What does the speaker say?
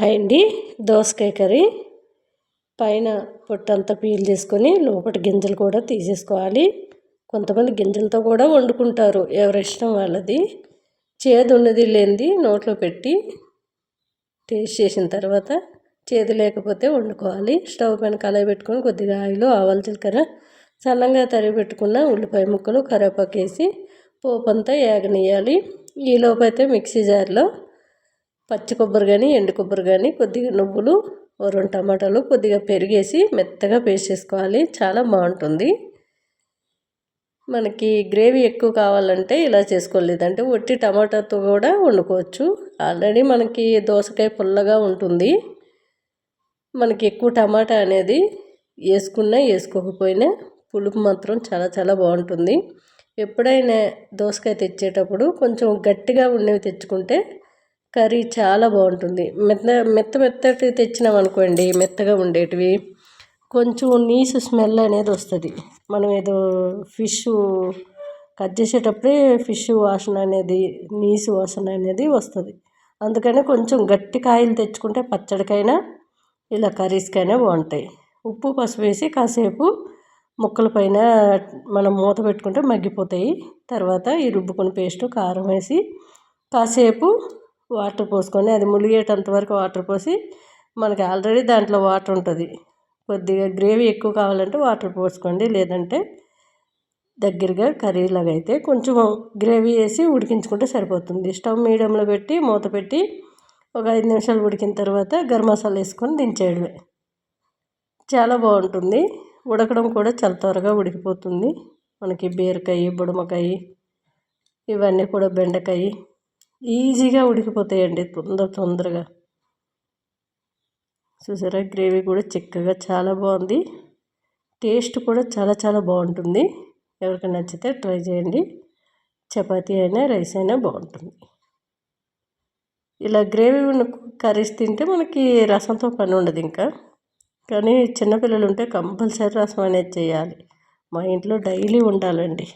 Hi అండి దోసకాయ curry. పైన పొట్టంతా పీల్ చేసుకొని లోపల గింజలు కూడా తీసేసుకోవాలి. కొంతమంది గింజలతో కూడా వండుకుంటారు ఎవరి ఇష్టం వాళ్ళది. చేదు ఉన్నది లేనిది నోట్లో పెట్టి టేస్ట్ చేసిన తర్వాత చేదు లేకపోతే వండుకోవాలి. స్టవ్ పైన కళాయి పెట్టుకొని కొద్దిగా ఆయిల్ ఆవాలు జీలకర్ర సన్నంగా తరిగి పెట్టుకున్న ఉల్లిపాయ ముక్కలు కరివేపాకు వేసి పోపు అంతా ఏగనియాలి ఈలోపు అయితే మిక్సీ జార్లో పచ్చి కొబ్బరి కానీ ఎండు కొబ్బరి కానీ కొద్దిగా నువ్వులు రెండు టమాటాలు కొద్దిగా పెరిగేసి మెత్తగా పేస్ట్ చేసుకోవాలి. చాలా బాగుంటుంది. మనకి గ్రేవీ ఎక్కువ కావాలంటే ఇలా చేసుకోలేదంటే ఒట్టి టమాటాతో కూడా వండుకోవచ్చు. ఆల్రెడీ మనకి దోసకాయ పుల్లగా ఉంటుంది. మనకి ఎక్కువ టమాటా అనేది వేసుకున్నా వేసుకోకపోయినా పులుపు మాత్రం చాలా చాలా బాగుంటుంది. ఎప్పుడైనా దోసకాయ తెచ్చేటప్పుడు కొంచెం గట్టిగా ఉండేవి తెచ్చుకుంటే కర్రీ చాలా బాగుంటుంది. మెత్త మెత్త మెత్తటి తెచ్చినాం అనుకోండి మెత్తగా ఉండేటివి కొంచెం నీసు స్మెల్ అనేది వస్తుంది. మనం ఏదో ఫిష్ కట్ చేసేటప్పుడే ఫిష్ వాసన అనేది నీసు వాసన అనేది వస్తుంది. అందుకనే కొంచెం గట్టి కాయలు తెచ్చుకుంటే పచ్చడికైనా ఇలా కర్రీస్కైనా బాగుంటాయి. ఉప్పు పసుపు వేసి కాసేపు ముక్కల పైన మనం మూత పెట్టుకుంటే మగ్గిపోతాయి. తర్వాత ఈ రుబ్బుకుని పేస్టు కారం వేసి కాసేపు వాటర్ పోసుకొని అది ములిగేటంత వరకు వాటర్ పోసి మనకి ఆల్రెడీ దాంట్లో వాటర్ ఉంటుంది. కొద్దిగా గ్రేవీ ఎక్కువ కావాలంటే వాటర్ పోసుకోండి. లేదంటే దగ్గరగా కర్రీలాగా అయితే కొంచెం గ్రేవీ వేసి ఉడికించుకుంటే సరిపోతుంది. స్టవ్ మీడియంలో పెట్టి మూత పెట్టి ఒక ఐదు నిమిషాలు ఉడికిన తర్వాత గరం మసాలా వేసుకొని దించేయడమే. చాలా బాగుంటుంది. ఉడకడం కూడా చాలా త్వరగా ఉడికిపోతుంది. మనకి బీరకాయ బుడమకాయ ఇవన్నీ కూడా బెండకాయ ఈజీగా ఉడికిపోతాయండి తొందర తొందరగా. చూసారా గ్రేవీ కూడా చిక్కగా చాలా బాగుంది. టేస్ట్ కూడా చాలా చాలా బాగుంటుంది. ఎవరికి నచ్చితే ట్రై చేయండి. చపాతీ అయినా రైస్ అయినా బాగుంటుంది. ఇలా గ్రేవీ ఉన్న కర్రీస్ తింటే మనకి రసంతో పని ఉండదు ఇంకా. కానీ చిన్నపిల్లలు ఉంటే కంపల్సరీ రసం అనేది చేయాలి. మా ఇంట్లో డైలీ ఉండాలండి.